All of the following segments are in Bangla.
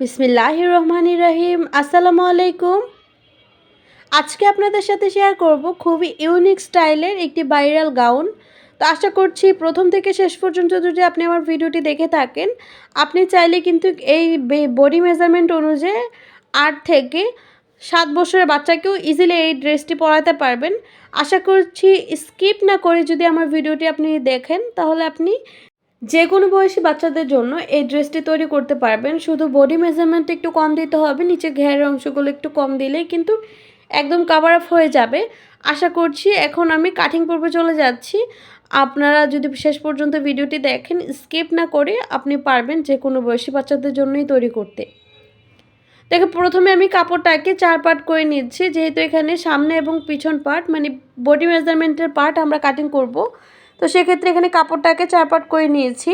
বিসমিল্লাহ রহমানি রহিম আসসালামু আলাইকুম আজকে আপনাদের সাথে শেয়ার করব খুবই ইউনিক স্টাইলের একটি ভাইরাল গাউন। তো আশা করছি প্রথম থেকে শেষ পর্যন্ত যদি আপনি আমার ভিডিওটি দেখে থাকেন, আপনি চাইলে কিন্তু এই বডি মেজারমেন্ট অনুযায়ী আট থেকে সাত বছরের বাচ্চাকেও ইজিলি এই ড্রেসটি পরাতে পারবেন। আশা করছি স্কিপ না করে যদি আমার ভিডিওটি আপনি দেখেন, তাহলে আপনি যে কোনো বয়সী বাচ্চাদের জন্য এই ড্রেসটি তৈরি করতে পারবেন। শুধু বডি মেজারমেন্ট একটু কম দিতে হবে নিচে ঘেরের অংশগুলো একটু কম দিলেই কিন্তু একদম কাভার আপ হয়ে যাবে। আশা করছি এখন আমি কাটিং পর্বে চলে যাচ্ছি। আপনারা যদি শেষ পর্যন্ত ভিডিওটি দেখেন স্কিপ না করে আপনি পারবেন যে কোনো বয়সী বাচ্চাদের জন্যই তৈরি করতে। দেখো, প্রথমে আমি কাপড়টাকে চার পার্ট করে নিচ্ছি। যেহেতু এখানে সামনে এবং পিছন পার্ট মানে বডি মেজারমেন্টের পার্ট আমরা কাটিং করব। তো সেক্ষেত্রে এখানে কাপড়টাকে চার পাট করে নিয়েছি।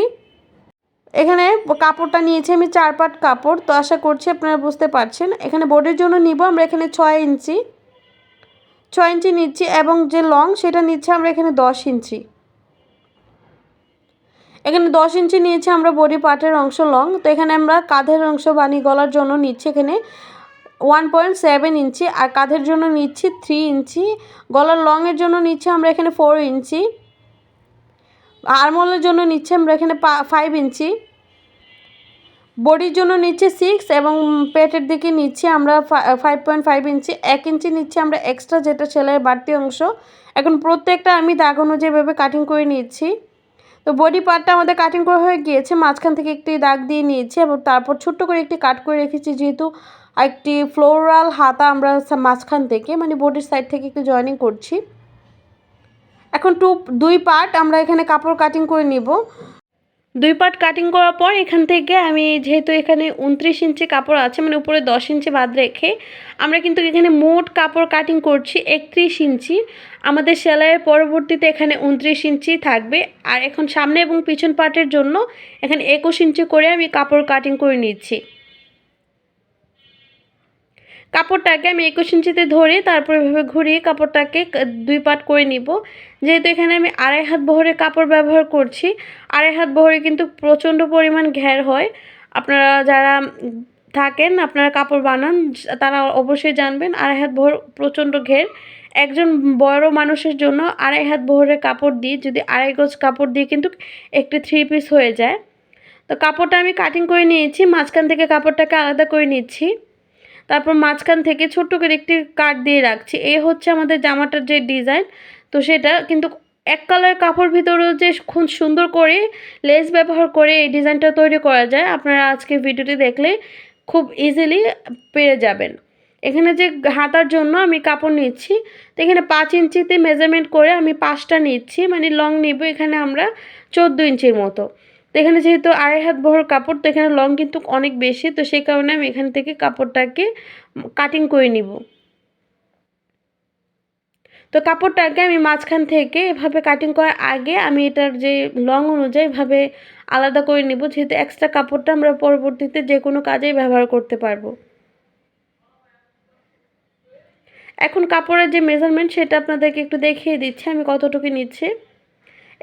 এখানে কাপড়টা নিয়েছি আমি চার পাট কাপড়। তো আশা করছি আপনারা বুঝতে পারছেন। এখানে বোর্ডের জন্য নিব, আমরা এখানে ছয় ইঞ্চি। ছয় ইঞ্চি নিচ্ছি এবং যে লং সেটা নিচ্ছে আমরা এখানে দশ ইঞ্চি। এখানে দশ ইঞ্চি নিয়েছি আমরা বডি পার্টের অংশ লং। তো এখানে আমরা কাঁধের অংশ বানিয়ে গলার জন্য নিচ্ছি এখানে ওয়ান পয়েন্ট সেভেন ইঞ্চি। আর কাঁধের জন্য নিচ্ছি থ্রি ইঞ্চি। গলার লংয়ের জন্য নিচ্ছি আমরা এখানে ফোর ইঞ্চি। আরমোলের জন্য নিচ্ছে, আমরা এখানে ফাইভ ইঞ্চি বডির জন্য নিচ্ছে সিক্স এবং পেটের দিকে নিচ্ছি আমরা ফাইভ পয়েন্ট ফাইভ ইঞ্চি এক ইঞ্চি নিচ্ছি আমরা এক্সট্রা যেটা সেলাইয়ের বাড়তি অংশ। এখন প্রত্যেকটা আমি দাগ অনুযায়ীভাবে কাটিং করে নিচ্ছি। তো বডি পার্টটা আমাদের কাটিং করা হয়ে গিয়েছে, মাঝখান থেকে একটি দাগ দিয়ে নিয়েছি এবং তারপর ছোট্ট করে একটি কাট করে রেখেছি, যেহেতু একটি ফ্লোরাল হাতা আমরা মাঝখান থেকে মানে বডির সাইড থেকে একটু জয়েনিং করছি। এখন টু, দুই পার্ট আমরা এখানে কাপড় কাটিং করে নিব। দুই পার্ট কাটিং করার পর এখান থেকে আমি যেহেতু এখানে উনত্রিশ ইঞ্চি কাপড় আছে মানে উপরে দশ ইঞ্চি বাদ রেখে আমরা কিন্তু এখানে মোট কাপড় কাটিং করছি একত্রিশ ইঞ্চি। আমাদের সেলাইয়ের পরবর্তীতে এখানে উনত্রিশ ইঞ্চি থাকবে। আর এখন সামনে এবং পিছন পার্টের জন্য এখানে একুশ ইঞ্চি করে আমি কাপড় কাটিং করে নিচ্ছি। কাপড়টাকে আমি একুশ ইঞ্চিতে ধরে তারপর এভাবে ঘুরিয়ে কাপড়টাকে দুই পাট করে নিব। যেহেতু এখানে আমি আড়াই হাত বহরে কাপড় ব্যবহার করছি, আড়াই হাত বহরে কিন্তু প্রচণ্ড পরিমাণ ঘের হয়। আপনারা যারা থাকেন, আপনারা কাপড় বানান, তারা অবশ্যই জানবেন আড়াই হাত বহর প্রচণ্ড ঘের একজন বড় মানুষের জন্য আড়াই হাত বহরের কাপড় দিয়ে, যদি আড়াই গজ কাপড় দিয়ে কিন্তু একটি থ্রি পিস হয়ে যায়। তো কাপড়টা আমি কাটিং করে নিয়েছি, মাঝখান থেকে কাপড়টাকে আলাদা করে নিচ্ছি। তারপর মাঝখান থেকে ছোট্ট করে একটি কাট দিয়ে রাখছি। এ হচ্ছে আমাদের জামাটার যে ডিজাইন। তো সেটা কিন্তু এক কালার কাপড় ভিতরেও যে খুব সুন্দর করে লেস ব্যবহার করে এই ডিজাইনটা তৈরি করা যায়, আপনারা আজকে ভিডিওটি দেখলে খুব ইজিলি পেরে যাবেন। এখানে যে হাতার জন্য আমি কাপড় নিচ্ছি, তো এখানে পাঁচ ইঞ্চিতে মেজারমেন্ট করে আমি পাঁচটা নিচ্ছি মানে লং নিব এখানে আমরা চোদ্দ ইঞ্চির মতো। তো এখানে যেহেতু আড়াই হাত বহর কাপড়, তো এখানে লং কিন্তু অনেক বেশি, তো সেই কারণে আমি এখান থেকে কাপড়টাকে কাটিং করে নিব। তো কাপড়টাকে আমি মাঝখান থেকে এভাবে কাটিং করার আগে আমি এটার যে লং অনুযায়ী এভাবে আলাদা করে নিব, যেহেতু এক্সট্রা কাপড়টা আমরা পরবর্তীতে যে কোনো কাজেই ব্যবহার করতে পারব। এখন কাপড়ের যে মেজারমেন্ট সেটা আপনাদেরকে একটু দেখিয়ে দিচ্ছি, আমি কতটুকু নিচ্ছি।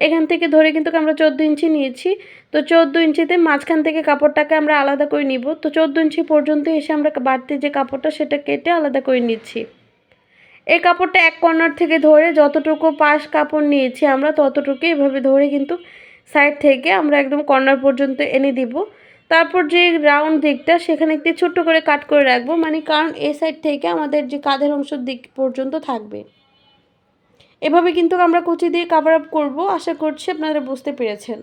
এখান থেকে ধরে কিন্তু আমরা চোদ্দ ইঞ্চি নিয়েছি। তো চোদ্দ ইঞ্চিতে মাঝখান থেকে কাপড়টাকে আমরা আলাদা করে নিব। তো চোদ্দ ইঞ্চি পর্যন্ত এসে আমরা বাড়তি যে কাপড়টা সেটা কেটে আলাদা করে নিচ্ছি। এই কাপড়টা এক কর্নার থেকে ধরে যতটুকু পাশ কাপড় নিয়েছি আমরা ততটুকু এভাবে ধরে কিন্তু সাইড থেকে আমরা একদম কর্নার পর্যন্ত এনে দিব। তারপর যে রাউন্ড দিকটা সেখানে একটি ছোট্ট করে কাট করে রাখব। মানে কারণ এই সাইড থেকে আমাদের যে কাঁধের অংশ দিক পর্যন্ত থাকবে। এভাবে কিন্তু আমরা কুচি দিয়ে কাভার আপ করব। আশা করছি আপনারা বুঝতে পেরেছেন।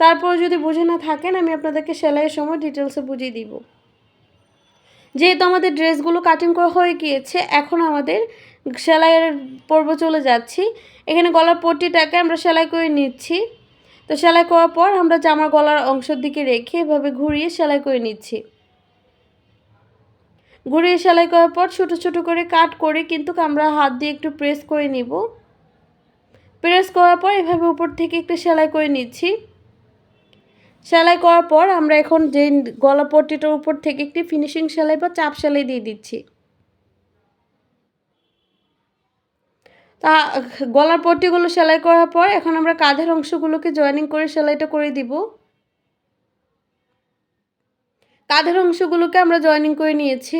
তারপর যদি বুঝে না থাকেন, আমি আপনাদেরকে সেলাইয়ের সময় ডিটেলসে বুঝিয়ে দিব। যেহেতু আমাদের ড্রেসগুলো কাটিং করা হয়ে গিয়েছে, এখন আমাদের সেলাইয়ের পর্ব চলে যাচ্ছি। এখানে গলার পট্টিটাকে আমরা সেলাই করে নিচ্ছি। তো সেলাই করার পর আমরা জামার গলার অংশের দিকে রেখে এভাবে ঘুরিয়ে সেলাই করে নিচ্ছি। ঘুরিয়ে সেলাই করার পর ছোটো ছোটো করে কাট করে কিন্তু আমরা হাত দিয়ে একটু প্রেস করে নিব। প্রেস করার পর এভাবে উপর থেকে একটু সেলাই করে নিচ্ছি। সেলাই করার পর আমরা এখন যে গলা পট্টিটার উপর থেকে একটি ফিনিশিং সেলাই বা চাপ সেলাই দিয়ে দিচ্ছি। তা, গলার পট্টিগুলো সেলাই করার পর এখন আমরা কাঁধের অংশগুলোকে জয়েনিং করে সেলাইটা করে দিব। কাঁধের অংশগুলোকে আমরা জয়েনিং করে নিয়েছি।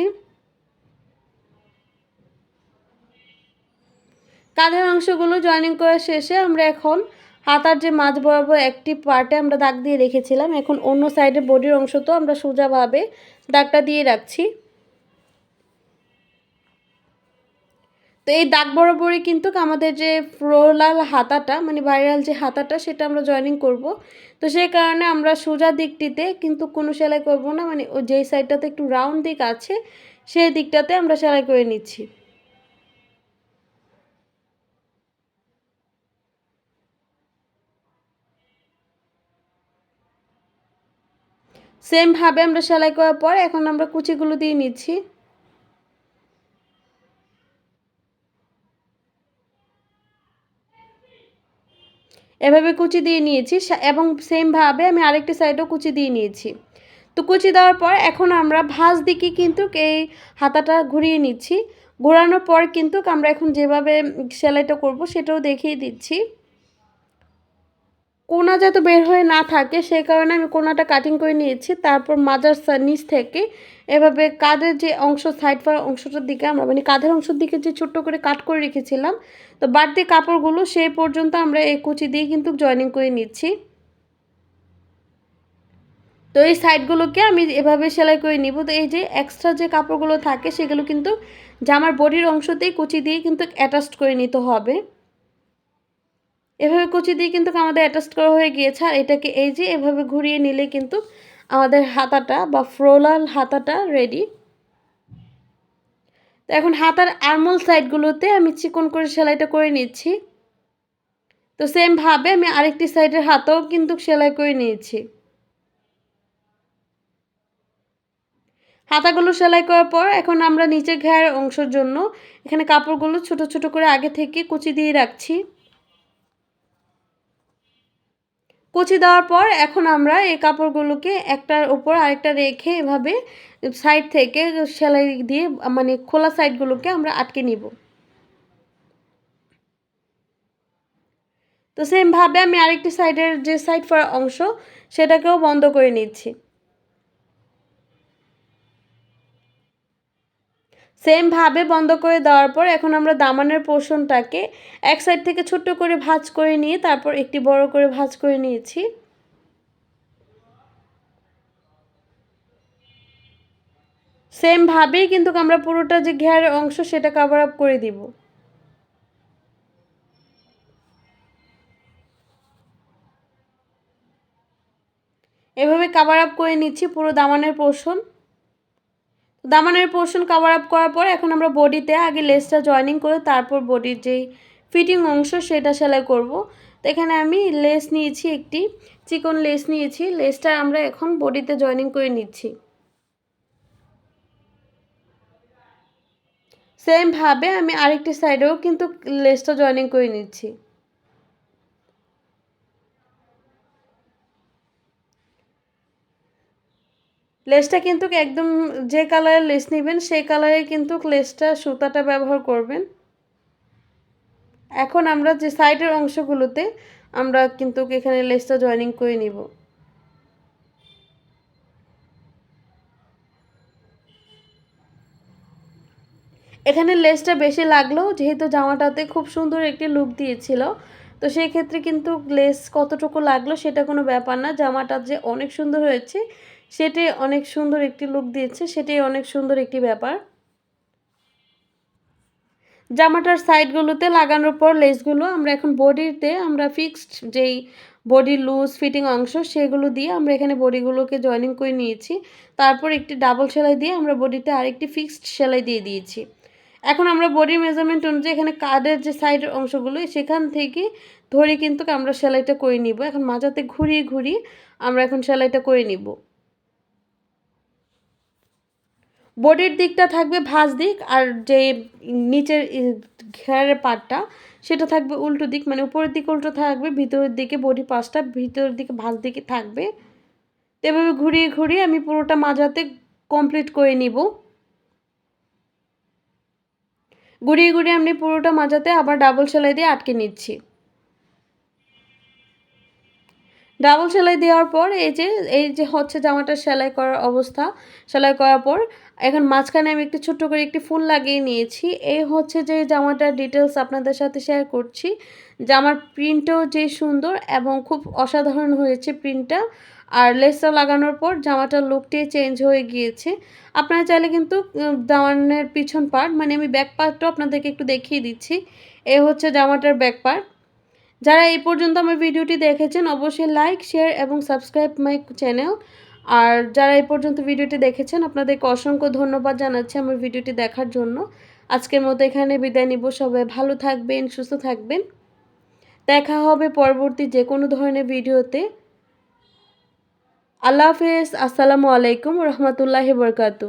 কাঁধের অংশগুলো জয়েনিং করা শেষে আমরা এখন হাতার যে মাঝ বরাবর একটি পার্টে আমরা দাগ দিয়ে রেখেছিলাম, এখন অন্য সাইডের বডির অংশ তো আমরা সোজাভাবে দাগটা দিয়ে রাখছি। তো এই দাগ বরাবরই কিন্তু আমাদের যে ফ্লোরাল হাতাটা মানে ভাইরাল যে হাতাটা, সেটা আমরা জয়েনিং করব। তো সেই কারণে আমরা সোজা দিকটিতে কিন্তু কোনো সেলাই করব না মানে ও যেই সাইডটাতে একটু রাউন্ড দিক আছে, সেই দিকটাতে আমরা সেলাই করে নিচ্ছি। সেমভাবে আমরা সেলাই করার পর এখন আমরা কুচিগুলো দিয়ে নিচ্ছি। এভাবে কুচি দিয়ে নিয়েছি এবং সেমভাবে আমি আরেকটি সাইডও কুচি দিয়ে নিয়েছি। তো কুচি দেওয়ার পর এখন আমরা ভাঁজ দিকে কিন্তু এই হাতাটা ঘুরিয়ে নিচ্ছি। ঘোরানোর পর কিন্তু আমরা এখন যেভাবে সেলাইটা করব সেটাও দেখিয়ে দিচ্ছি। কোনা যাতে বের হয়ে না থাকে সেই কারণে আমি কোনাটা কাটিং করে নিয়েছি। তারপর মাজার নিচ থেকে এভাবে কাঁধের যে অংশ সাইড ফার অংশটার দিকে আমরা মানে কাঁধের অংশের দিকে যে ছোট্ট করে কাট করে রেখেছিলাম, তো বাড়তি কাপড়গুলো সেই পর্যন্ত আমরা এই কুচি দিয়ে কিন্তু জয়েনিং করে নিচ্ছি। তো এই সাইডগুলোকে আমি এভাবে সেলাই করে নিব। তো এই যে এক্সট্রা যে কাপড়গুলো থাকে, সেগুলো কিন্তু জামার বডির অংশতেই কুচি দিয়ে কিন্তু অ্যাটাচ করে নিতে হবে। এভাবে কুচি দিয়ে কিন্তু আমাদের অ্যাটাচ করা হয়ে গিয়েছে, আর এটাকে এই যে এভাবে ঘুরিয়ে নিলে কিন্তু আমাদের হাতাটা বা ফ্রোলাল হাতাটা রেডি তো এখন হাতার আর্মল সাইডগুলোতে আমি চিকন করে সেলাইটা করে নিচ্ছি। তো সেমভাবে আমি আরেকটি সাইডের হাতাও কিন্তু সেলাই করে নিয়েছি। হাতাগুলো সেলাই করার পর এখন আমরা নিচে ঘের অংশের জন্য এখানে কাপড়গুলো ছোট ছোট করে আগে থেকে কুচি দিয়ে রাখছি। কুচি দেওয়ার পর এখন আমরা এই কাপড়গুলোকে একটার উপর আরেকটা রেখে এভাবে সাইড থেকে সেলাই দিয়ে মানে খোলা সাইডগুলোকে আমরা আটকে নিব। তো সেমভাবে আমি আরেকটি সাইডের যে সাইড ফর অংশ, সেটাকেও বন্ধ করে নিচ্ছি। সেমভাবে বন্ধ করে দেওয়ার পর এখন আমরা দামানের পোর্শনটাকে এক সাইড থেকে ছোট্ট করে ভাজ করে নিয়ে তারপর একটি বড় করে ভাজ করে নিয়েছি। সেমভাবেই কিন্তু আমরা পুরোটা যে ঘের অংশ সেটা কাভার আপ করে দিব। এভাবে কাভার আপ করে নিচ্ছি পুরো দামানের পোর্শন। দামানের পোর্শন কাভার আপ করার পর এখন আমরা বডিতে আগে লেসটা জয়েনিং করে তারপর বডির যেই ফিটিং অংশ সেটা সেলাই করব। তো এখানে আমি লেস নিয়েছি একটি, চিকন লেস নিয়েছি লেসটা আমরা এখন বডিতে জয়েনিং করে নিচ্ছি। সেমভাবে আমি আরেকটি সাইডেও কিন্তু লেসটা জয়েনিং করে নিচ্ছি। লেসটা কিন্তু একদম যে কালারের লেস নেবেন, সেই কালারে কিন্তু লেসটা সুতাটা ব্যবহার করবেন। এখন আমরা যে সাইডের অংশগুলোতে আমরা কিন্তু এখানে লেসটা জয়েনিং করে নিব। এখানে লেসটা বেশি লাগলেও যেহেতু জামাটাতে খুব সুন্দর একটি লুক দিয়েছিল, তো সেই ক্ষেত্রে কিন্তু লেস কতটুকু লাগল সেটা কোনো ব্যাপার না, জামাটা যে অনেক সুন্দর হয়েছে সেটি অনেক সুন্দর একটি লুক দিয়েছে, সেটাই অনেক সুন্দর একটি ব্যাপার। জামাটার সাইডগুলোতে লাগানোর পর লেসগুলো আমরা এখন বডিতে আমরা ফিক্সড যেই বডি লুজ ফিটিং অংশ সেগুলো দিয়ে আমরা এখানে বডিগুলোকে জয়েনিং করে নিয়েছি। তারপর একটি ডাবল সেলাই দিয়ে আমরা বডিতে আরেকটি ফিক্সড সেলাই দিয়ে দিয়েছি। এখন আমরা বডির মেজারমেন্ট অনুযায়ী এখানে কার্ডের যে সাইডের অংশগুলো, সেখান থেকে ধরে কিন্তু আমরা সেলাইটা করে নিব। এখন মাজাতে ঘুরিয়ে ঘুরিয়ে আমরা এখন সেলাইটা করে নিব। বডির দিকটা থাকবে ভাঁজ দিক আর যে নিচের ঘেরের পাটটা, সেটা থাকবে উল্টো দিক মানে উপরের দিকে উল্টো থাকবে, ভিতরের দিকে বডি পাশটা ভিতরের দিকে ভাঁজ দিকে থাকবে। এভাবে ঘুরিয়ে ঘুরিয়ে আমি পুরোটা মাজাতে কমপ্লিট করে নিব। ঘুরিয়ে ঘুরিয়ে আমি পুরোটা মাজাতে আবার ডাবল সেলাই দিয়ে আটকে নিচ্ছি। ডাবল সেলাই দেওয়ার পর এই যে এই যে হচ্ছে জামাটা সেলাই করার অবস্থা, সেলাই করার পর এখন মাঝখানে আমি একটু ছোট্ট করে একটি ফুল লাগিয়ে নিয়েছি। এই হচ্ছে যে জামাটার ডিটেলস আপনাদের সাথে শেয়ার করছি। জামার প্রিন্টও যে সুন্দর এবং খুব অসাধারণ হয়েছে প্রিন্টটা আর লেসটা লাগানোর পর জামাটার লুকটি চেঞ্জ হয়ে গিয়েছে। আপনারা চাইলে কিন্তু দাওয়ানের পিছন পার্ট মানে আমি ব্যাক পার্টটাও আপনাদেরকে একটু দেখিয়ে দিচ্ছি। এ হচ্ছে জামাটার ব্যাক পার্ট যারা এই পর্যন্ত আমার ভিডিওটি দেখেছেন, অবশ্যই লাইক শেয়ার এবং সাবস্ক্রাইব মাই চ্যানেল আর যারা এই পর্যন্ত ভিডিওটি দেখেছেন, আপনাদেরকে অসংখ্য ধন্যবাদ জানাচ্ছি আমার ভিডিওটি দেখার জন্য। আজকের মতো এখানে বিদায় নিব। সবাই ভালো থাকবেন, সুস্থ থাকবেন। দেখা হবে পরবর্তী যে কোনো ধরনের ভিডিওতে। আল্লাহ হাফেজ। আসসালামু আলাইকুম রহমতুল্লাহ বরকাতু